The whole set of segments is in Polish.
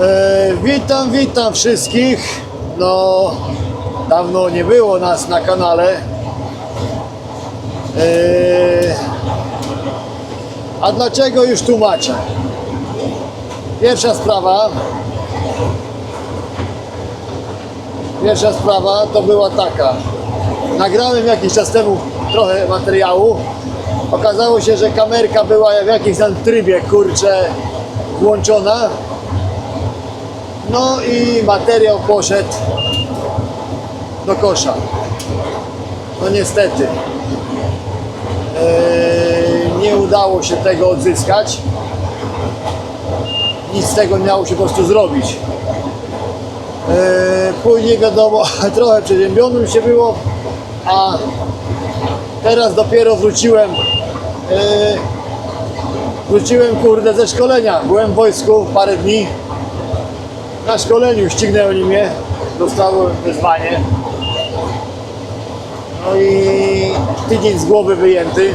E, witam, witam wszystkich. No, dawno nie było nas na kanale. E, a dlaczego już tłumaczę? Pierwsza sprawa. Pierwsza sprawa to była taka. Nagrałem jakiś czas temu trochę materiału. Okazało się, że kamerka była w jakimś tam trybie, kurczę, włączona. No i materiał poszedł do kosza. No niestety. Eee, nie udało się tego odzyskać. Nic z tego nie dało się po prostu zrobić. Eee, później wiadomo, trochę przeziębionym się było, a teraz dopiero wróciłem. Eee, wróciłem kurde ze szkolenia. Byłem w wojsku parę dni. Na szkoleniu ścignęli mnie, dostałem wezwanie. No i tydzień z głowy wyjęty,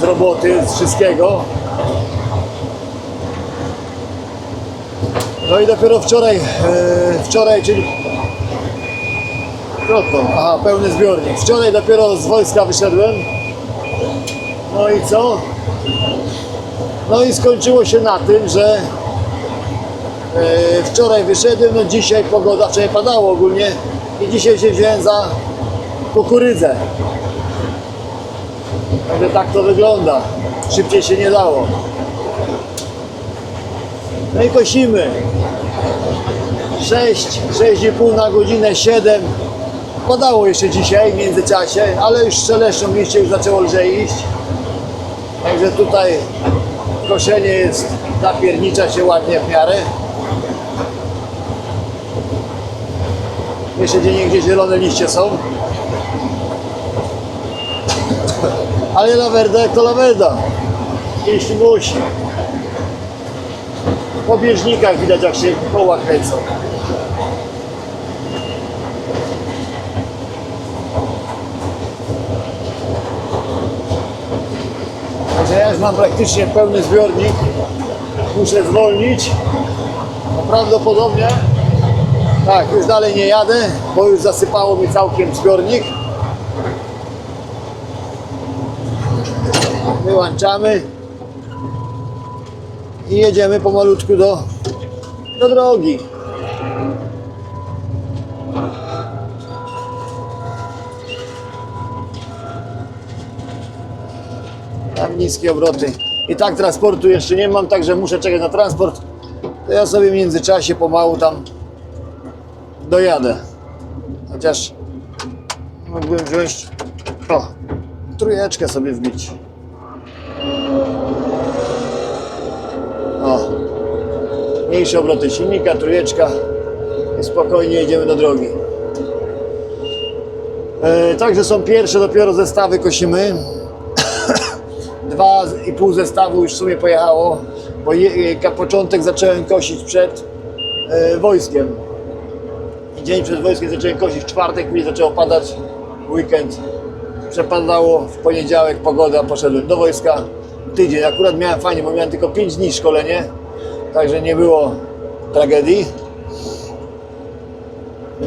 z roboty, z wszystkiego. No i dopiero wczoraj, e, wczoraj, czyli to? Aha, pełny zbiornik. Wczoraj dopiero z wojska wyszedłem. No i co? No i skończyło się na tym, że E, Wczoraj wyszedłem, no dzisiaj pogoda, wczoraj padało ogólnie i dzisiaj się wziąłem za kukurydzę. Także tak to wygląda. Szybciej się nie dało. No i kosimy. 6, 6,5 na godzinę, 7. Padało jeszcze dzisiaj w międzyczasie, ale już z Szeleszą liście już zaczęło lżej iść. Także tutaj koszenie jest, napiernicza się ładnie w miarę. Jeszcze gdzie niegdzie zielone liście są. Ale lawerda jak to lawerda. Jeśli musi. Po bieżnikach widać jak się koła kręcą. Także ja już mam praktycznie pełny zbiornik. Muszę zwolnić. No prawdopodobnie tak, już dalej nie jadę, bo już zasypało mi całkiem zbiornik. Wyłączamy i jedziemy pomalutku do, do drogi. Tam niskie obroty. I tak transportu jeszcze nie mam, także muszę czekać na transport. To ja sobie w międzyczasie pomału tam dojadę. Chociaż mógłbym wziąć o, trójeczkę sobie wbić. O, mniejsze obroty silnika, trójeczka i spokojnie jedziemy do drogi. E, także są pierwsze dopiero zestawy kosimy. Dwa i pół zestawu już w sumie pojechało, bo je, początek zacząłem kosić przed e, wojskiem. Dzień przed wojskiem zacząłem kosić, w czwartek później zaczęło padać, weekend przepadało, w poniedziałek pogoda, poszedłem do wojska, tydzień, akurat miałem fajnie, bo miałem tylko 5 dni szkolenie, także nie było tragedii.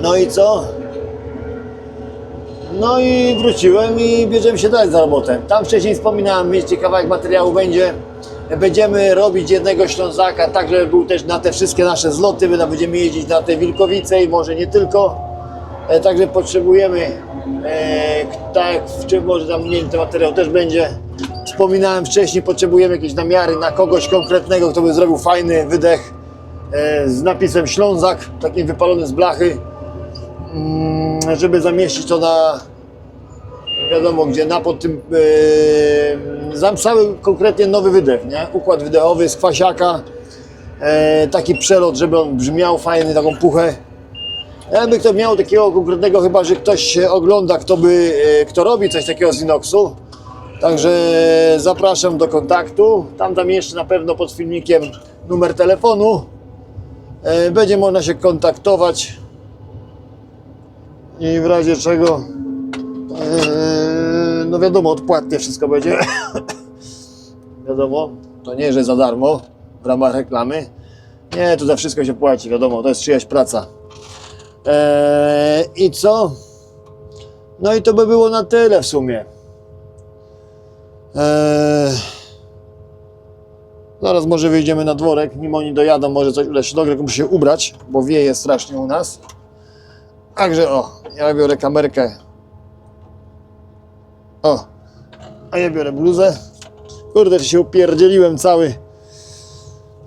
No i co? No i wróciłem i bierzemy się dalej za robotę. Tam wcześniej wspominałem, mieście kawałek materiału będzie. Będziemy robić jednego Ślązaka, tak żeby był też na te wszystkie nasze zloty, my będziemy jeździć na te Wilkowice i może nie tylko. E, Także potrzebujemy, e, tak w czym może tam mniej ten materiał też będzie. Wspominałem wcześniej, potrzebujemy jakieś namiary na kogoś konkretnego, kto by zrobił fajny wydech e, z napisem Ślązak, takim wypalony z blachy mm, żeby zamieścić to na wiadomo gdzie, na pod tym yy, zam cały konkretnie nowy wydech, nie? Układ wydechowy z kwasiaka, e, taki przelot, żeby on brzmiał fajny, taką puchę. Jakby kto miał takiego konkretnego, chyba że ktoś ogląda, kto by, e, kto robi coś takiego z inoxu. Także zapraszam do kontaktu. Tam tam jeszcze na pewno pod filmikiem numer telefonu. E, Będzie można się kontaktować i w razie czego e, no wiadomo, odpłatnie wszystko będzie. wiadomo, to nie, że za darmo w ramach reklamy. Nie, to za wszystko się płaci, wiadomo, to jest czyjaś praca. Eee, I co? No i to by było na tyle w sumie. Eee, zaraz może wyjdziemy na dworek, nim oni dojadą, może coś uda się dograć, muszę się ubrać, bo wieje strasznie u nas. Także o, ja biorę kamerkę. O, a ja biorę bluzę. Kurde, się upierdzieliłem cały.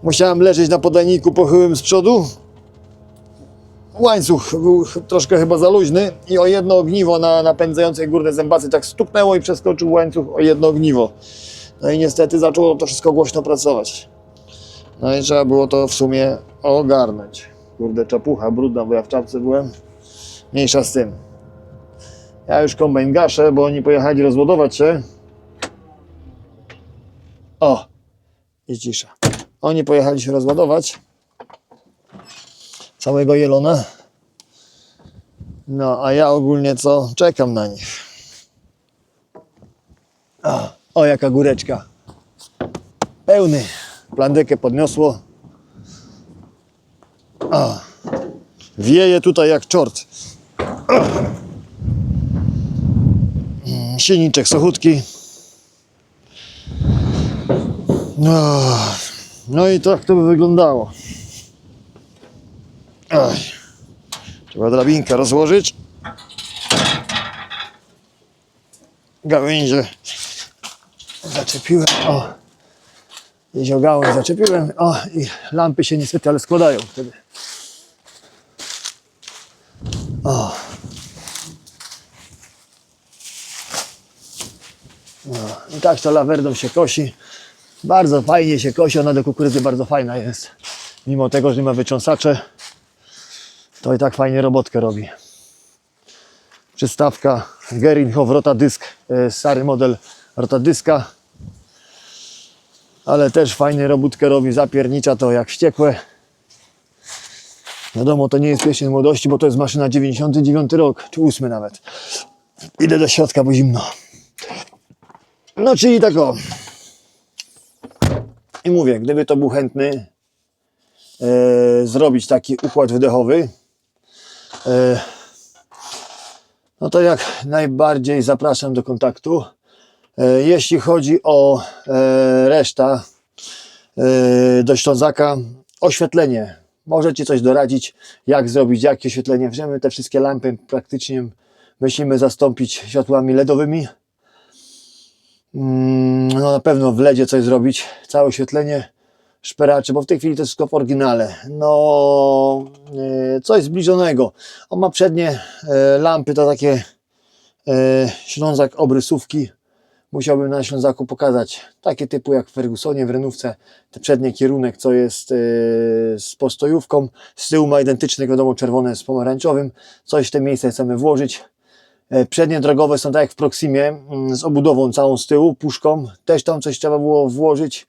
Musiałem leżeć na podajniku pochyłym z przodu. Łańcuch był troszkę chyba za luźny i o jedno ogniwo na napędzającej górne zębacy tak stuknęło i przeskoczył łańcuch o jedno ogniwo. No i niestety zaczęło to wszystko głośno pracować. No i trzeba było to w sumie ogarnąć. Kurde, czapucha brudna, bo ja w czapce byłem. Mniejsza z tym. Ja już kombajn gaszę, bo oni pojechali rozładować się. O! I cisza. Oni pojechali się rozładować. Całego jelona. No, a ja ogólnie co? Czekam na nich. O, o jaka góreczka. Pełny. Plandekę podniosło. O. Wieje tutaj jak czort. Mm, Silniczek sochutki. No, no i tak to by wyglądało. Oj. Trzeba drabinkę rozłożyć. Gałęzie zaczepiłem. O. Jezior gałąź zaczepiłem. O, i lampy się niestety, ale składają wtedy. O. No, i tak to lawerdą się kosi. Bardzo fajnie się kosi, ona do kukurydzy bardzo fajna jest. Mimo tego, że nie ma wycząsacze, to i tak fajnie robotkę robi. Przystawka Gerinhof Rotadysk, e, stary model Rotadyska. Ale też fajnie robótkę robi, zapiernicza to jak wściekłe. Wiadomo, to nie jest pieśń młodości, bo to jest maszyna 99 rok, czy 8 nawet. Idę do środka, bo zimno. No, czyli tak o. I mówię, gdyby to był chętny e, zrobić taki układ wydechowy, e, no to jak najbardziej zapraszam do kontaktu. E, jeśli chodzi o e, reszta e, do Ślązaka, oświetlenie. Możecie coś doradzić, jak zrobić, jakie oświetlenie. Wziąmy te wszystkie lampy, praktycznie myślimy zastąpić światłami LEDowymi. Mm, No na pewno w LEDzie coś zrobić, całe oświetlenie szperaczy, bo w tej chwili to jest wszystko w oryginale. No, e, coś zbliżonego. On ma przednie e, lampy, to takie e, Ślązak obrysówki. Musiałbym na Ślązaku pokazać takie typu jak w Fergusonie, w Renówce, te przednie kierunek, co jest z postojówką. Z tyłu ma identyczny, wiadomo, czerwone z pomarańczowym. Coś w te miejsce chcemy włożyć. E, Przednie drogowe są tak jak w Proximie, mm, z obudową całą z tyłu, puszką. Też tam coś trzeba było włożyć.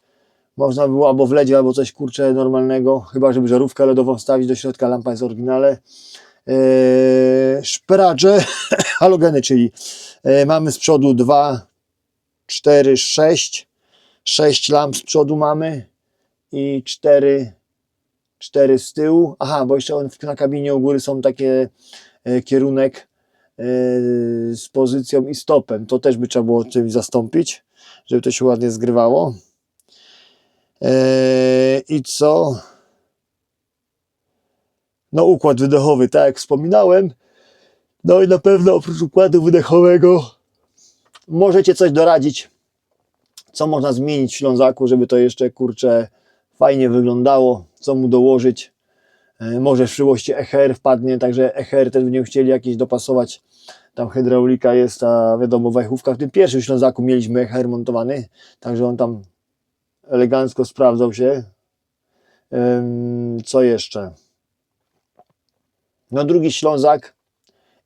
Można było albo w ledzie, albo coś kurcze normalnego, chyba żeby żarówkę LEDową wstawić do środka, lampa jest oryginale. Eee, szperacze, halogeny, czyli e, mamy z przodu 2, 4, 6. 6 lamp z przodu mamy i 4, 4 z tyłu. Aha, bo jeszcze na kabinie u góry są takie e, kierunek z pozycją i stopem. To też by trzeba było czymś zastąpić, żeby to się ładnie zgrywało. Eee, I co? No, układ wydechowy, tak jak wspominałem. No i na pewno oprócz układu wydechowego możecie coś doradzić, co można zmienić w Ślązaku, żeby to jeszcze kurczę fajnie wyglądało, co mu dołożyć. E, Może w przyszłości EHR wpadnie, także EHR też będziemy chcieli jakieś dopasować. Tam hydraulika jest, a wiadomo, wajchówka. W tym pierwszym Ślązaku mieliśmy EHR montowany, także on tam elegancko sprawdzał się. Co jeszcze? No drugi Ślązak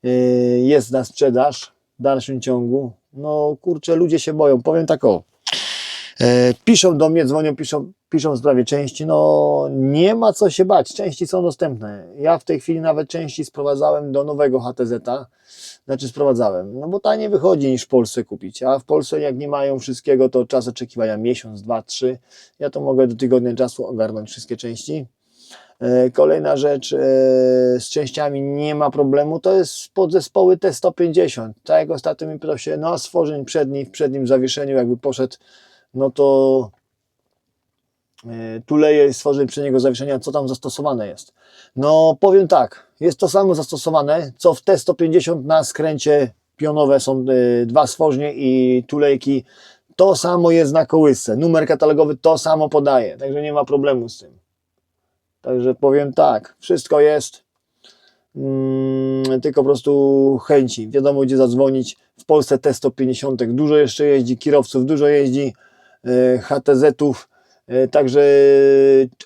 yy, jest na sprzedaż w dalszym ciągu. No kurczę, ludzie się boją. Powiem tak o. E, Piszą do mnie, dzwonią, piszą, piszą w sprawie części. No nie ma co się bać, części są dostępne. Ja w tej chwili nawet części sprowadzałem do nowego HTZ-a. Znaczy sprowadzałem, no bo taniej wychodzi niż w Polsce kupić, a w Polsce jak nie mają wszystkiego, to czas oczekiwania miesiąc, dwa, trzy. Ja to mogę do tygodnia czasu ogarnąć wszystkie części. E, Kolejna rzecz, e, z częściami nie ma problemu, to jest podzespoły T150. Tak jak ostatnio mi się, no stworzeń przedni, w przednim zawieszeniu jakby poszedł, no to e, tuleje stworzeń przedniego zawieszenia, co tam zastosowane jest. No powiem tak, jest to samo zastosowane, co w T150 na skręcie pionowe są e, dwa stworznie i tulejki. To samo jest na kołysce. Numer katalogowy to samo podaje, także nie ma problemu z tym. Także powiem tak, wszystko jest, mm, tylko po prostu chęci. Wiadomo, gdzie zadzwonić. W Polsce T150 dużo jeszcze jeździ, kierowców dużo jeździ, HTZ-ów. e, Także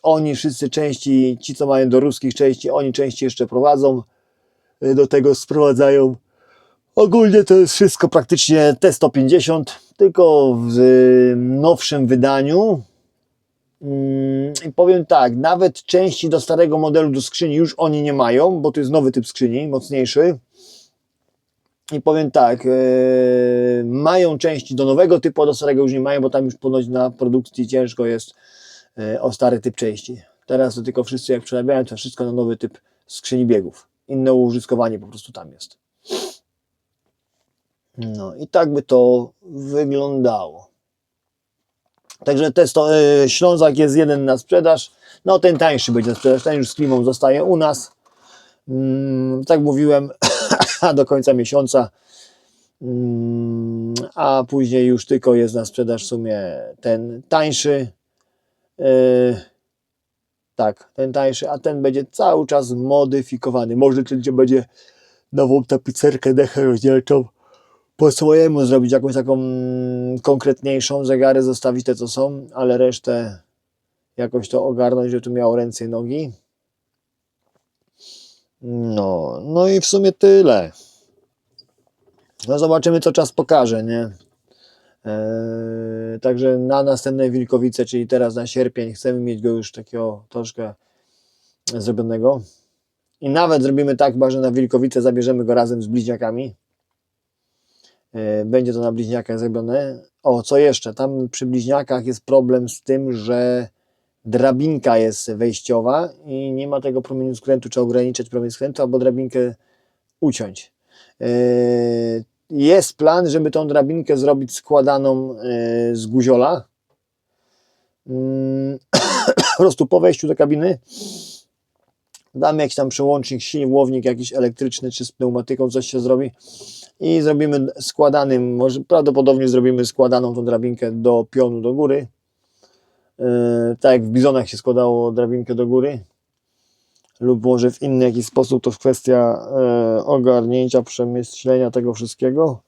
oni wszyscy części, ci co mają do ruskich części, oni części jeszcze prowadzą, e, do tego sprowadzają. Ogólnie to jest wszystko praktycznie T150, tylko w e, nowszym wydaniu, Mm, I powiem tak, nawet części do starego modelu do skrzyni już oni nie mają, bo to jest nowy typ skrzyni, mocniejszy. I powiem tak, e, mają części do nowego typu, do starego już nie mają, bo tam już ponoć na produkcji ciężko jest e, o stary typ części. Teraz to tylko wszyscy jak przerabiają, to wszystko na nowy typ skrzyni biegów. Inne użytkowanie po prostu tam jest. No i tak by to wyglądało. Także testo, e, Ślązak jest jeden na sprzedaż. No ten tańszy będzie na sprzedaż, ten już z klimą zostaje u nas. Mm, tak mówiłem, do końca miesiąca. Mm, a później już tylko jest na sprzedaż w sumie ten tańszy. E, tak, ten tańszy, a ten będzie cały czas modyfikowany. Może tylko będzie nową tapicerkę, dechę rozdzielczą po swojemu zrobić jakąś taką konkretniejszą, zegary zostawić te co są, ale resztę jakoś to ogarnąć, żeby tu miało ręce i nogi. No, no i w sumie tyle. No zobaczymy co czas pokaże, nie? Eee, także na następnej Wilkowice, czyli teraz na sierpień, chcemy mieć go już takiego troszkę zrobionego. I nawet zrobimy tak, chyba, że na Wilkowice zabierzemy go razem z bliźniakami. E, będzie to na bliźniakach zrobione. O, co jeszcze? Tam przy bliźniakach jest problem z tym, że drabinka jest wejściowa i nie ma tego promieniu skrętu. Trzeba ograniczyć promień skrętu albo drabinkę uciąć. E, Jest plan, żeby tą drabinkę zrobić składaną e, z guziola. Mm, Po prostu po wejściu do kabiny damy jakiś tam przełącznik, silnik, jakiś elektryczny czy z pneumatyką, coś się zrobi i zrobimy składanym, może prawdopodobnie zrobimy składaną tą drabinkę do pionu do góry. Yy, tak jak w bizonach się składało drabinkę do góry. Lub może w inny jakiś sposób, to kwestia e, ogarnięcia, przemyślenia tego wszystkiego.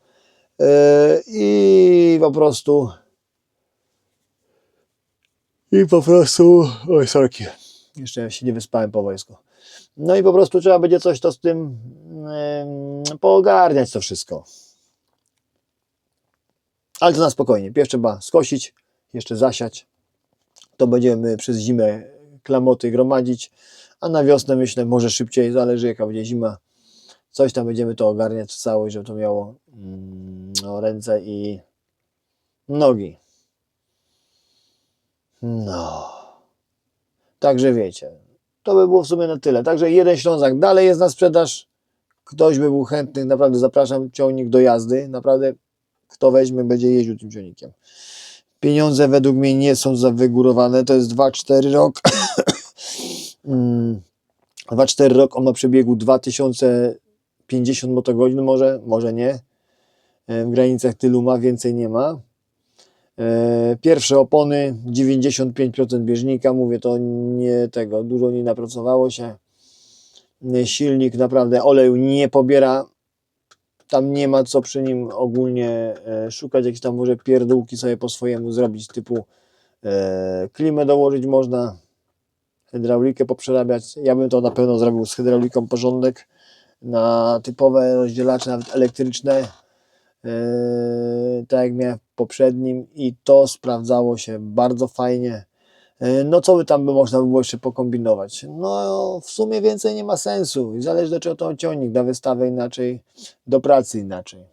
E, I po prostu i po prostu oj sorki, jeszcze się nie wyspałem po wojsku. No i po prostu trzeba będzie coś to z tym em, poogarniać to wszystko. Ale to na spokojnie. Pierw trzeba skosić, jeszcze zasiać. To będziemy przez zimę klamoty gromadzić, a na wiosnę myślę może szybciej, zależy jaka będzie zima. Coś tam będziemy to ogarniać całość, żeby to miało mm, no, ręce i nogi. No. Także wiecie, to by było w sumie na tyle. Także jeden Ślązak dalej jest na sprzedaż. Ktoś by był chętny, naprawdę zapraszam, ciągnik do jazdy. Naprawdę kto weźmie, będzie jeździł tym ciągnikiem. Pieniądze według mnie nie są za wygórowane. To jest 2-4 rok. Mm, 2-4 rok on ma przebiegu 2050 motogodzin, może, może nie. E, W granicach tylu ma, więcej nie ma. E, Pierwsze opony, 95% bieżnika, mówię to nie tego, dużo nie napracowało się. E, Silnik naprawdę oleju nie pobiera, tam nie ma co przy nim ogólnie e, szukać, jakieś tam może pierdółki sobie po swojemu zrobić, typu e, klimę dołożyć można, hydraulikę poprzerabiać. Ja bym to na pewno zrobił z hydrauliką porządek na typowe rozdzielacze, nawet elektryczne. Yy, tak jak miałem w poprzednim i to sprawdzało się bardzo fajnie. Yy, No co by tam by można było jeszcze pokombinować? No w sumie więcej nie ma sensu. I Zależy do czego to ciągnik, na wystawę inaczej, do pracy inaczej.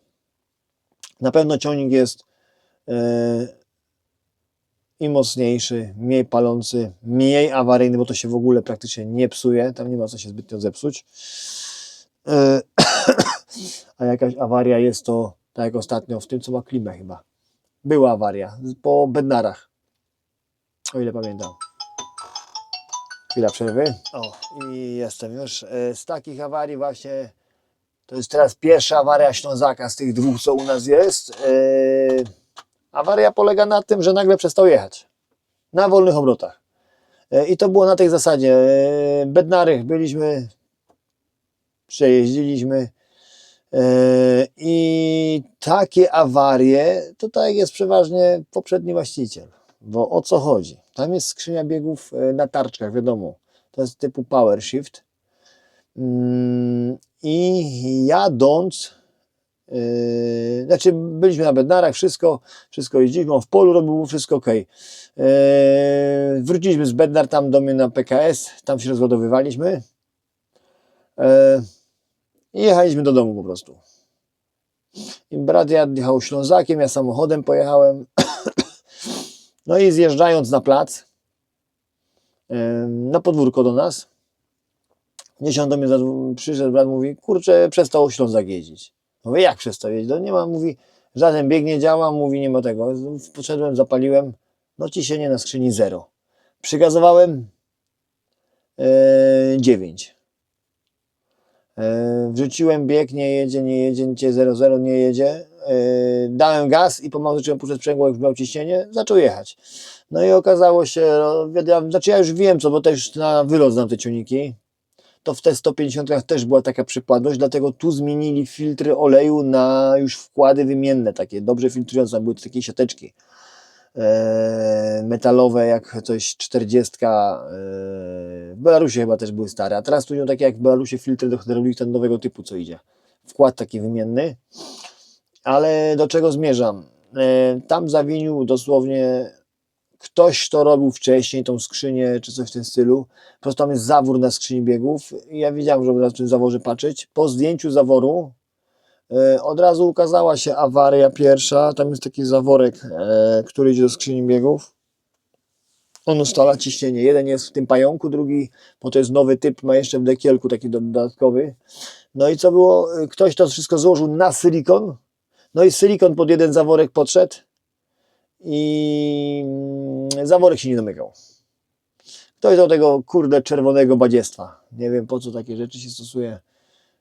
Na pewno ciągnik jest yy, i mocniejszy, mniej palący, mniej awaryjny, bo to się w ogóle praktycznie nie psuje, tam nie ma co się zbytnio zepsuć. E, A jakaś awaria jest to, tak jak ostatnio, w tym co ma klimę chyba. Była awaria po bednarach, o ile pamiętam. Chwila przerwy. O, i jestem już. E, Z takich awarii właśnie, to jest teraz pierwsza awaria Ślązaka z tych dwóch, co u nas jest. E, Awaria polega na tym, że nagle przestał jechać na wolnych obrotach. E, I to było na tej zasadzie. E, Bednary byliśmy, przejeździliśmy i takie awarie to tak jak jest przeważnie poprzedni właściciel. Bo o co chodzi? Tam jest skrzynia biegów e, na tarczkach, wiadomo. To jest typu power shift. Mm, I jadąc, Yy, znaczy byliśmy na bednarach, wszystko, wszystko jeździliśmy, on w polu robił, wszystko ok. Yy, wróciliśmy z bednar tam do mnie na PKS, tam się rozładowywaliśmy yy, i jechaliśmy do domu po prostu. I brat jechał Ślązakiem, ja samochodem pojechałem. No i zjeżdżając na plac, na podwórko do nas, gdzieś do mnie przyszedł, brat mówi, kurczę, przestał Ślązak jeździć. Mówię, jak przestał jeździć? No nie ma, mówi, żaden bieg nie działa, mówi, nie ma tego. Poszedłem, zapaliłem, no ciśnienie na skrzyni zero. Przygazowałem e, 9. E, wrzuciłem bieg, nie jedzie, nie jedzie, nie 0,0 nie jedzie. E, dałem gaz i pomału zacząłem puszczać sprzęgło, jak miał ciśnienie, zaczął jechać. No i okazało się, no, znaczy ja już wiem co, bo też na wylot znam te ciągniki, to w T150 też była taka przypadłość, dlatego tu zmienili filtry oleju na już wkłady wymienne, takie dobrze filtrujące, były to takie siateczki metalowe, jak coś 40, e, w Belarusie chyba też były stare, a teraz tu są takie jak w Belarusie filtry do hydrauliki ten nowego typu, co idzie. Wkład taki wymienny, ale do czego zmierzam? E, tam zawinił dosłownie ktoś to robił wcześniej, tą skrzynię czy coś w tym stylu. Po prostu tam jest zawór na skrzyni biegów i ja wiedziałem, że na tym zaworze patrzeć. Po zdjęciu zaworu e, od razu ukazała się awaria pierwsza. Tam jest taki zaworek, e, który idzie do skrzyni biegów. On ustala ciśnienie. Jeden jest w tym pająku, drugi, bo to jest nowy typ, ma jeszcze w dekielku taki dodatkowy. No i co było? E, Ktoś to wszystko złożył na silikon. No i silikon pod jeden zaworek podszedł i mm, zaworek się nie domykał. Ktoś do tego kurde czerwonego badziestwa. Nie wiem po co takie rzeczy się stosuje.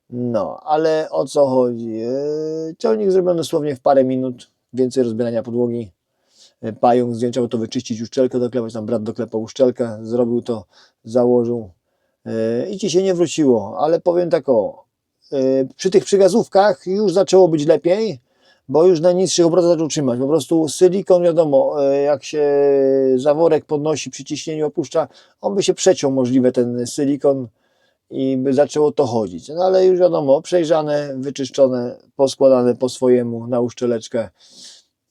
No, ale o co chodzi? Yy, Ciągnik zrobiony dosłownie w parę minut. Więcej rozbierania podłogi. Yy, Pająk trzeba to wyczyścić, uszczelkę doklepać. Tam brat doklepał uszczelkę, zrobił to, założył yy, i ci się nie wróciło. Ale powiem tak o, przy tych przygazówkach już zaczęło być lepiej, bo już na niższych obrotach zaczął trzymać. Po prostu silikon, wiadomo, e, jak się zaworek podnosi przy ciśnieniu, opuszcza, on by się przeciął możliwe ten silikon i by zaczęło to chodzić. No ale już wiadomo, przejrzane, wyczyszczone, poskładane po swojemu na uszczeleczkę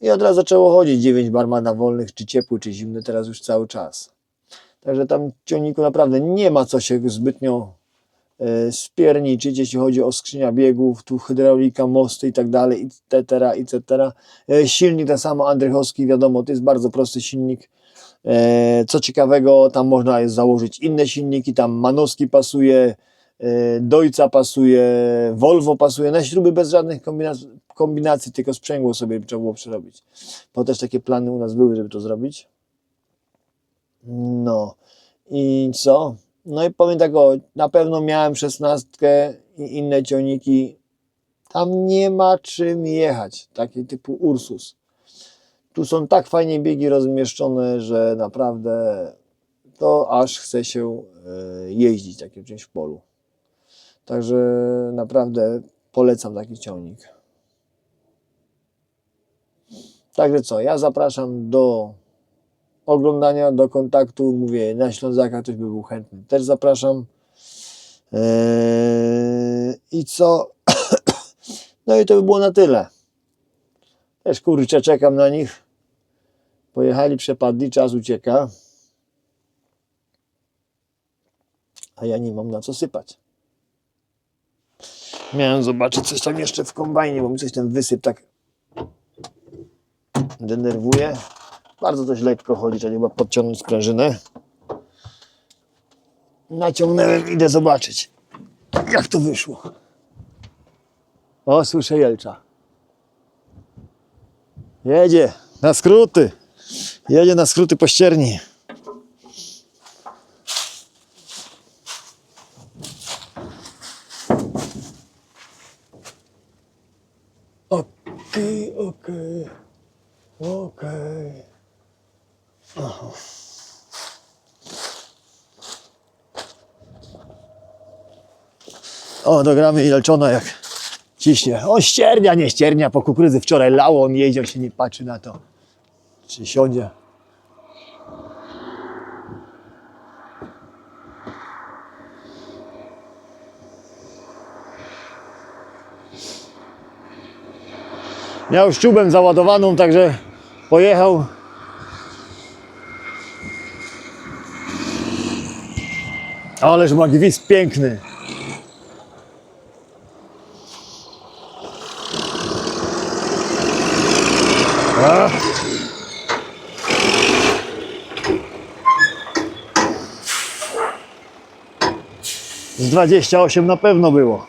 i od razu zaczęło chodzić 9 bar ma na wolnych, czy ciepły, czy zimny, teraz już cały czas. Także tam w ciągniku naprawdę nie ma co się zbytnio e, spierniczyć, jeśli chodzi o skrzynia biegów, tu hydraulika, mosty i tak dalej, etc.. E, Silnik ten samo Andrychowski, wiadomo, to jest bardzo prosty silnik. E, Co ciekawego, tam można jest założyć inne silniki, tam Manowski pasuje, e, Dojca pasuje, Volvo pasuje, na śruby bez żadnych kombinacji, kombinacji tylko sprzęgło sobie trzeba było przerobić. Bo też takie plany u nas były, żeby to zrobić. No i co? No i powiem tak, o, na pewno miałem szesnastkę i inne ciągniki. Tam nie ma czym jechać, taki typu Ursus. Tu są tak fajnie biegi rozmieszczone, że naprawdę to aż chce się e, jeździć takim czymś w polu. Także naprawdę polecam taki ciągnik. Także co, ja zapraszam do oglądania, do kontaktu. Mówię, na Ślązaka ktoś by był chętny. Też zapraszam. Eee, I co? No i to by było na tyle. Też kurczę, czekam na nich. Pojechali, przepadli, czas ucieka. A ja nie mam na co sypać. Miałem zobaczyć coś tam jeszcze w kombajnie, bo mi coś ten wysyp tak denerwuje. Bardzo dość lekko chodzi, trzeba chyba podciągnąć sprężynę. Naciągnąłem, idę zobaczyć, jak to wyszło. O, słyszę jelcza. Jedzie na skróty. Jedzie na skróty po ścierni. Okej, okej, okej. Aha. O, dogramy Jelczona jak ciśnie. O, ściernia, nie ściernia, po kukurydzy wczoraj lało, on jeździ, on się nie patrzy na to, czy siądzie. Miał szczubem załadowaną, także pojechał. Ależ ma piękny. 28 na pewno było.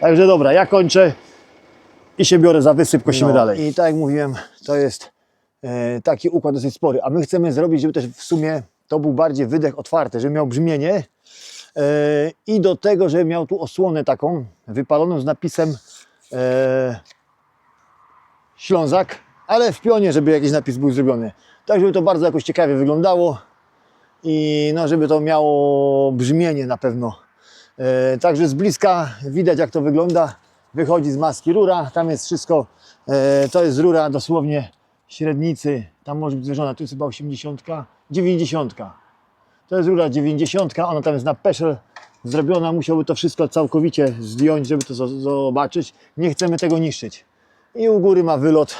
Także dobra, ja kończę i się biorę za wysyp, kosimy dalej. I tak jak mówiłem, to jest e, taki układ dosyć spory, a my chcemy zrobić, żeby też w sumie to był bardziej wydech otwarty, żeby miał brzmienie e, i do tego, żeby miał tu osłonę taką wypaloną z napisem e, Ślązak, ale w pionie, żeby jakiś napis był zrobiony. Tak, żeby to bardzo jakoś ciekawie wyglądało i no, żeby to miało brzmienie na pewno. E, także z bliska widać jak to wygląda. Wychodzi z maski rura, tam jest wszystko, e, to jest rura dosłownie średnicy, tam może być złożona, tu jest chyba 80, 90. To jest rura 90, ona tam jest na peszel zrobiona, musiałby to wszystko całkowicie zdjąć, żeby to zo- zobaczyć. Nie chcemy tego niszczyć. I u góry ma wylot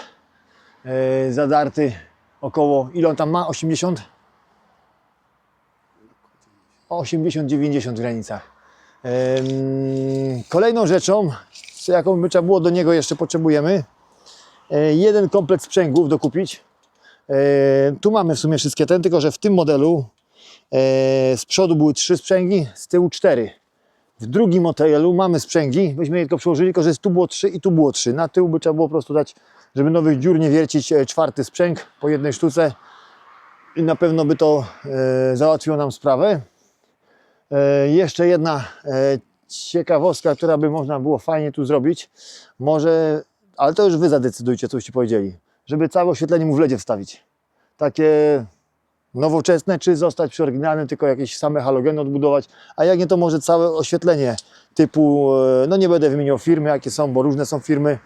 e, zadarty około, ile on tam ma? 80? 80-90 w granicach. Kolejną rzeczą, jaką by trzeba było do niego jeszcze potrzebujemy, e, jeden komplet sprzęgłów dokupić. E, Tu mamy w sumie wszystkie ten, tylko że w tym modelu e, z przodu były trzy sprzęgi, z tyłu cztery. W drugim modelu mamy sprzęgi, byśmy je tylko przełożyli, tylko że tu było trzy i tu było trzy. Na tył by trzeba było po prostu dać, żeby nowych dziur nie wiercić, czwarty sprzęg po jednej sztuce i na pewno by to załatwiło nam sprawę. E, jeszcze jedna e, ciekawostka, która by można było fajnie tu zrobić. Może, ale to już Wy zadecydujcie, co byście powiedzieli. Żeby całe oświetlenie mu w LEDzie wstawić. Takie nowoczesne, czy zostać przy oryginalnym, tylko jakieś same halogeny odbudować. A jak nie, to może całe oświetlenie typu, e, no nie będę wymieniał firmy, jakie są, bo różne są firmy.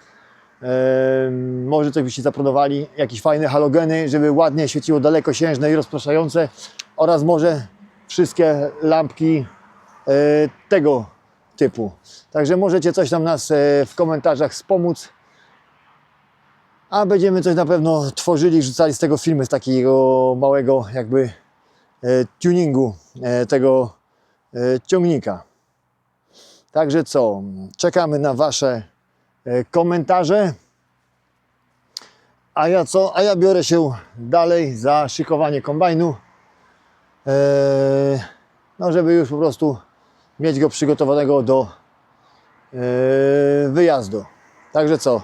Może coś byście zaprodowali, jakieś fajne halogeny, żeby ładnie świeciło dalekosiężne i rozpraszające oraz może wszystkie lampki e, tego typu. Także możecie coś tam nas e, w komentarzach wspomóc. A będziemy coś na pewno tworzyli, rzucali z tego filmy, z takiego małego jakby e, tuningu tego ciągnika. Także co, czekamy na Wasze komentarze. A ja co? A ja biorę się dalej za szykowanie kombajnu. Eee, no żeby już po prostu mieć go przygotowanego do eee, wyjazdu. Także co?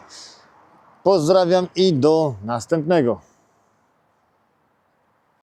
Pozdrawiam i do następnego.